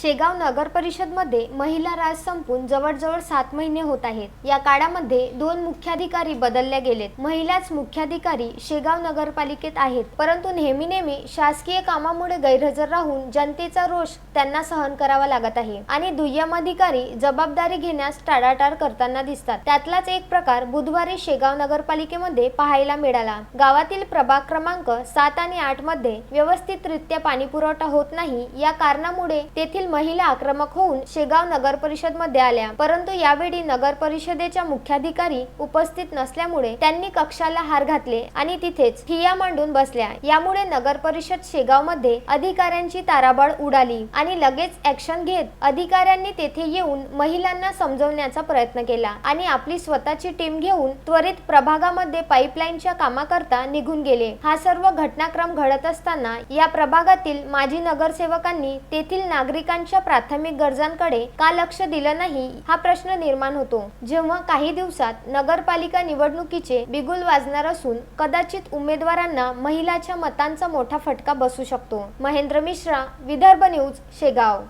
शेगाव नगर परिषदमध्ये महिला राज संपून जवळजवळ सात महिने होत आहेत. या काळामध्ये दोन मुख्याधिकारी बदलल्या गेलेत. महिलाच मुख्याधिकारी शेगाव नगरपालिकेत आहेत. परंतु नेहमी नेहमी शासकीय कामामुळे गैरहजर राहून जनतेचा रोष त्यांना सहन करावा लागत आहे. आणि दुय्यम अधिकारी जबाबदारी घेण्यास टाळाटाळ करताना दिसतात. त्यातलाच एक प्रकार बुधवारी शेगाव नगरपालिकेमध्ये पाहायला मिळाला. गावातील प्रभाग क्रमांक सात आणि आठमध्ये व्यवस्थितरित्या पाणीपुरवठा होत नाही. या कारणामुळे तेथील महिला आक्रमक होऊन शेगाव नगर परिषदमध्ये आल्या. परंतु यावेळी नगर परिषदेच्या मुख्याधिकारी उपस्थित नसल्यामुळे त्यांनी कक्षाला हार घातले आणि तिथेच ठिया मांडून बसल्या. यामुळे नगर परिषद शेगावमध्ये अधिकाऱ्यांची ताराबळ उडाली आणि लगेच ऍक्शन घेत अधिकाऱ्यांनी तेथे येऊन महिलांना समजवण्याचा प्रयत्न केला आणि आपली स्वतःची टीम घेऊन त्वरित प्रभागामध्ये पाईपलाईनच्या कामाकरता निघून गेले. हा सर्व घटनाक्रम घडत असताना या प्रभागातील माजी नगरसेवकांनी तेथील नागरिक नागरिकांच्या प्राथमिक गरजांकडे का लक्ष दिलं नाही हा प्रश्न निर्माण होतो. जेव्हा काही दिवसात नगरपालिका निवडणुकीचे बिगुल वाजणार असून कदाचित उमेदवारांना महिलाच्या मतांचा मोठा फटका बसू शकतो. महेंद्र मिश्रा विदर्भ न्यूज शेगाव.